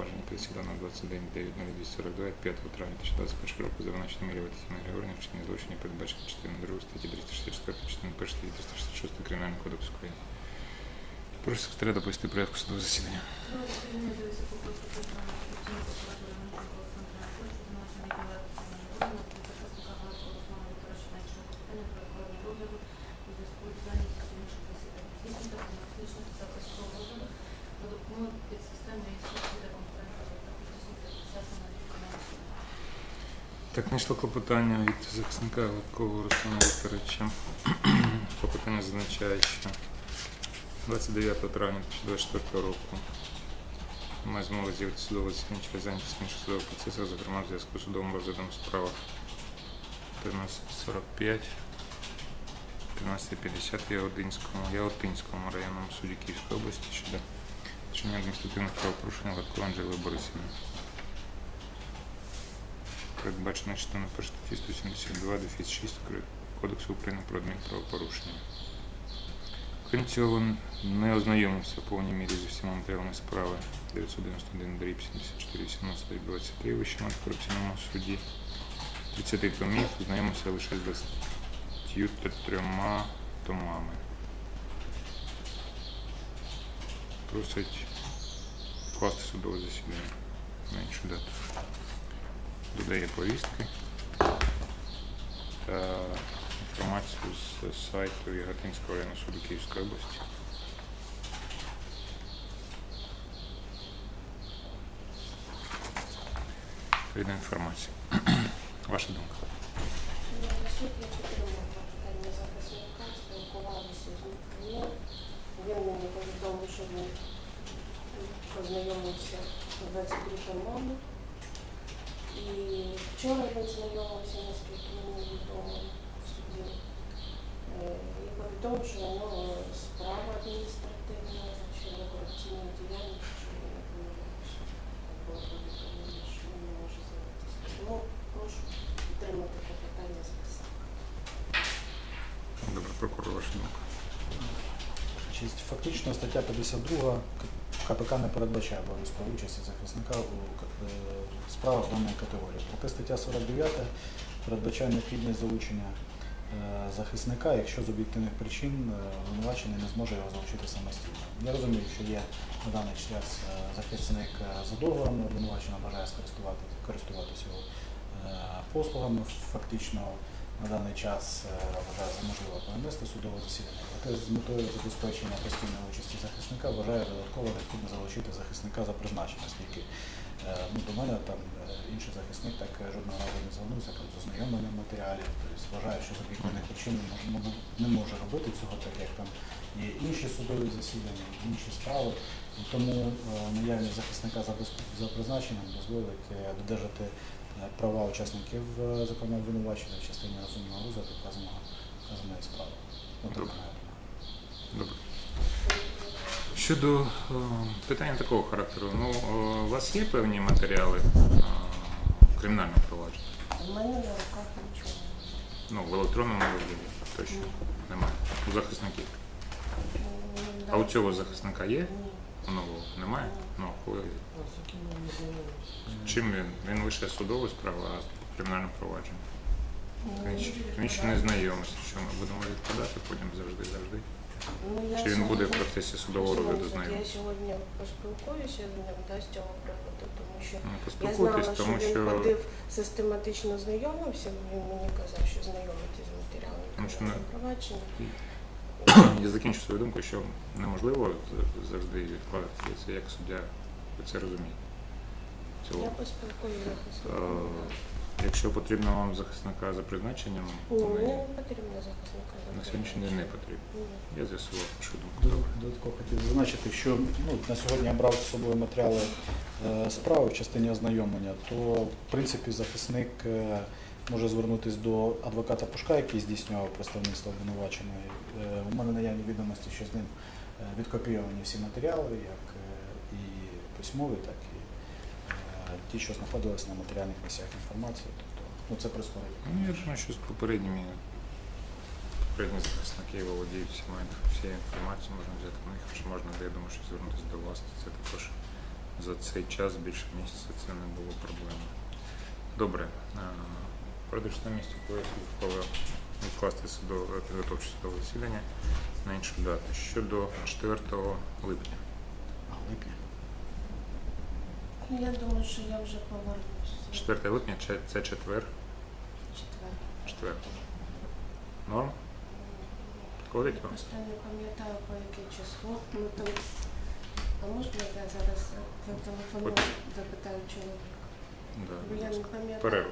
провадження пересідано 21 9 242 5 травня 2021 року за виначенням Ілля Тетяни Григорівни вчинення злочинів, передбачено частиною 2 статті 364 частиною 1 статті 366 Кримінального кодексу України. Прошу секретаря доповісти порядку судового засідання. Так, знайшло клопотання від захисника Гладкого Руслана Вікторовича. Клопотання зазначає, що 29 травня 2024 року має змогу з'явити судове засідання через зайнятість інших судових процесів, зокрема в зв'язку з судовим розглядом справ 1345, 1350 Ягодинському, Яготинському районному суді Київської області щодо вчинення адміністративних правопорушень Гладкої Анжели Борисівни. Передбачено частиною 1 статті 172 дефіс 6 Кодексу України про адмінправопорушення. Крім цього, не ознайомився в повній мірі зі всіма матеріалами справи 991 дріб 74 18 дріб 23 в Вищому антикорупційному суді. 30 томів ознайомився лише з 23 томами. Просить вкласти судове засідання на іншу дату. Додає повістки та інформацію з сайту Яготинського районного суду Київської області. Відповідна інформація. Ваша думка. Спілкувалися з ним. Він мені повідомив, що він познайомився 22 мами. І вчора він знайомився, наскільки мені відомо в суді. Е, І повідомив, що у нього справа адміністративна щодо корупційної діяльності, що він не. Було повідомлено, що він не може з'явитися. Тому прошу підтримати це питання захисника. Добре, прокурор, ваша думка. Фактично стаття 52 К- КПК не передбачає обов'язкової участі захисника у е, справах даної категорії. Проте стаття 49 передбачає необхідність залучення е, захисника, якщо з об'єктивних причин е, обвинувачений не зможе його залучити самостійно. Я розумію, що є на даний час захисник за договором, обвинувачена бажає скористувати, користуватися його послугами. Фактично на даний час е, вважаю за можливо перенести судове засідання. Проте з метою забезпечення постійної участі захисника вважаю додатково необхідно залучити захисника за призначенням, оскільки е, ну, до мене там е, інший захисник так жодного разу не звернувся там, з ознайомленням матеріалів. Тобто вважаю, що з об'єктивних причин не може, робити цього, так як там є інші судові засідання, інші справи. Тому наявність захисника за, призначенням дозволить додержати права учасників, е, зокрема обвинувачення в частині розумного розгляду вказаного вказаної справи. Добре. Добре. Щодо е, питання такого характеру, ну е, у вас є певні матеріали е, кримінального провадження? У мене на руках нічого. Ну, в електронному вигляді точно немає. У захисників. М, А у цього захисника є? Ні. Нового немає? Ну, чим він? Він лише судову справу, а кримінальне провадження. Ну, Він ще, не знайомий, що ми будемо відкладати потім завжди, завжди. ну, Чи він буде в процесі судового розгляду Я сьогодні поспілкуюся з ним да, з цього приводу, тому що Ну, я знала, що тому він що ходив систематично знайомився, він мені казав, що знайомитись з матеріалами Тому що провадження. Я закінчу свою думку, що неможливо завжди відкладати це як суддя. Ви це розумієте. В Я поспілкуюся Е. Якщо потрібно вам захисника за призначенням, то мені потрібно захисника. на сьогоднішній день не потрібно. Ні. Я з'ясував вашу думку. Додатково хотів зазначити, що ну, на сьогодні я брав з собою матеріали е, справи в частині ознайомлення, то в принципі захисник е, може звернутися до адвоката Пушка, який здійснював представництво обвинуваченої. Е, у мене наявні відомості, що з ним е, відкопійовані всі матеріали, як е, і письмові, так і ті, що знаходились на матеріальних носіях інформації. Тобто, ну це прискорить. Ну, я що з попередніми попередні захисники володіють всіма всією інформацією, можна взяти в них, чи можна, я думаю, що звернутися до вас, це також за цей час більше місяця це не було проблемою. Добре. Продаж на місці ухвалив відкласти судове підготовче судове засідання на іншу дату. Щодо 4 липня. А липня. Ну, Я думаю, що я вже повернуся. 4 липня це- це четвер. Четвер. Четвер. Норм? Підходить вам? Просто не пам'ятаю по яке число. Ну, там... А можна я зараз зателефоную, запитаю чоловіка? Да, Бо будь я не ласка. пам'ятаю. Перерву.